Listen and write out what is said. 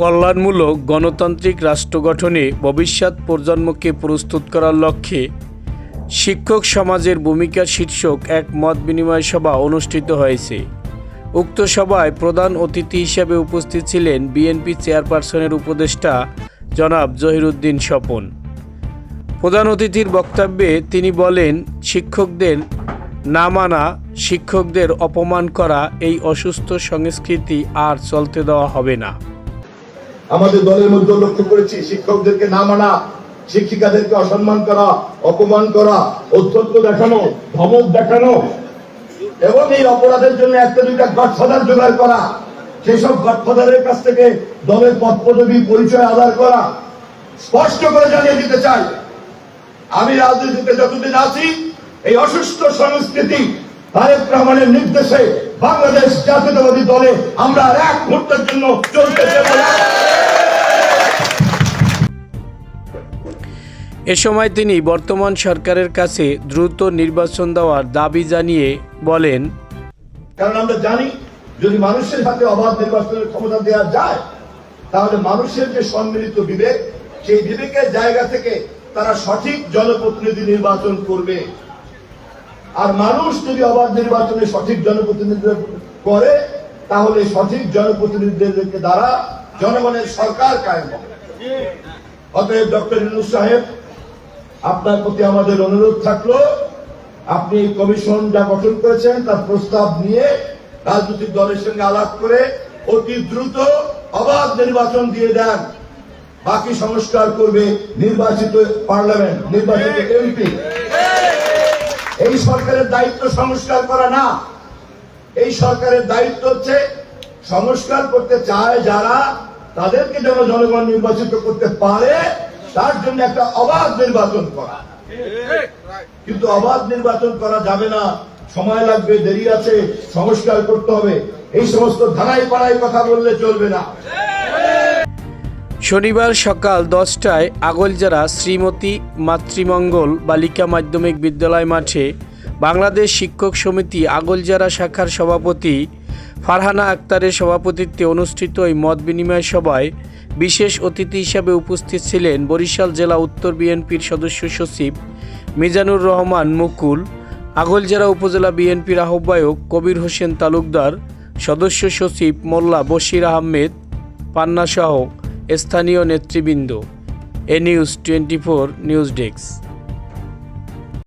কল্যাণমূলক গণতান্ত্রিক রাষ্ট্র গঠনে ভবিষ্যৎ প্রজন্মকে প্রস্তুত করার লক্ষ্যে শিক্ষক সমাজের ভূমিকা শীর্ষক এক মত বিনিময় সভা অনুষ্ঠিত হয়েছে। উক্ত সভায় প্রধান অতিথি হিসেবে উপস্থিত ছিলেন বিএনপি চেয়ারপারসনের উপদেষ্টা জনাব জহিরুদ্দিন স্বপন। প্রধান অতিথির বক্তব্যে তিনি বলেন, শিক্ষকদের না মানা, শিক্ষকদের অপমান করা এই অসুস্থ সংস্কৃতি আর চলতে দেওয়া হবে না। আমাদের দলের মধ্যে লক্ষ্য করেছি, শিক্ষকদেরকে না মানা, শিক্ষিকাদেরকে অসম্মান করা, অপমান করা, অত্যন্ত দেখানো, ধমক দেখানো, এবং এই অপরাধের জন্য একটা দুইটা গডফাদার জোগাড় করা, সেসব গডফাদারের কাছ থেকে দলের পদ পদবী পরিচয় আদার করা, স্পষ্ট করে জানিয়ে দিতে চাই, আমি রাজনীতিতে যতদিন আছি, এই অসুস্থ সংস্কৃতি, তারেক রহমানের নির্দেশে বাংলাদেশ জাতীয়তাবাদী দলে আমরা এক মুহূর্তের জন্য চলতে দেব এ সময় তিনি বর্তমান সরকারের কাছে দ্রুত নির্বাচন দেওয়ার দাবি জানিয়ে বলেন। কারণ আমরা জানি, যদি মানুষের হাতে অবাধ নির্বাচনের ক্ষমতা দেওয়া যায়, তাহলে মানুষের যে সম্মিলিত বিবেক, সেই বিবেকের জায়গা থেকে তারা সঠিক জনপ্রতিনিধি নির্বাচন করবে। আর মানুষ যদি অবাধ নির্বাচনে সঠিক জনপ্রতিনিধি করে, তাহলে সঠিক জনপ্রতিনিধিদেরকে দ্বারা জনগণের সরকার কায়েম হবে। অতএব ডক্টর ইউনুস সাহেব আপনার প্রতি আমাদের অনুরোধ থাকল, আপনি কমিশন যা গঠন করেছেন তার প্রস্তাব নিয়ে রাজনৈতিক দলের সঙ্গে আলাপ করে অতি দ্রুত অবাধ নির্বাচন দিয়ে দেন। বাকি সংস্কার করবে নির্বাচিত পার্লামেন্ট, নির্বাচিত এমপি। এই সরকারের দায়িত্ব সংস্কার করা না। এই সরকারের দায়িত্ব হচ্ছে সংস্কার করতে চায় যারা, তাদেরকে যেন জনগণ নির্বাচিত করতে পারে। তার জন্য একটা অবাধ নির্বাচন করা। কিন্তু অবাধ নির্বাচন করা যাবে না। সময় লাগবে দেরি আছে সংস্কার করতে হবে। এই সমস্ত ধারাই পাড়ায় কথা বললে চলবে না। শনিবার সকাল দশটায় আগলজারা শ্রীমতী মাতৃমঙ্গল বালিকা মাধ্যমিক বিদ্যালয় মাঠে বাংলাদেশ শিক্ষক সমিতি আগলজারা শাখার সভাপতি ফারহানা আক্তারের সভাপতিত্বে অনুষ্ঠিত এই মত বিনিময় সভায় বিশেষ অতিথি হিসাবে উপস্থিত ছিলেন বরিশাল জেলা উত্তর বিএনপির সদস্য সচিব মিজানুর রহমান মুকুল আগলজারা উপজেলা বিএনপির আহ্বায়ক কবির হোসেন তালুকদার, সদস্য সচিব মোল্লা বশির আহমেদ পান্নাসহ স্থানীয় নেতৃবৃন্দ। এ news twenty four news desk.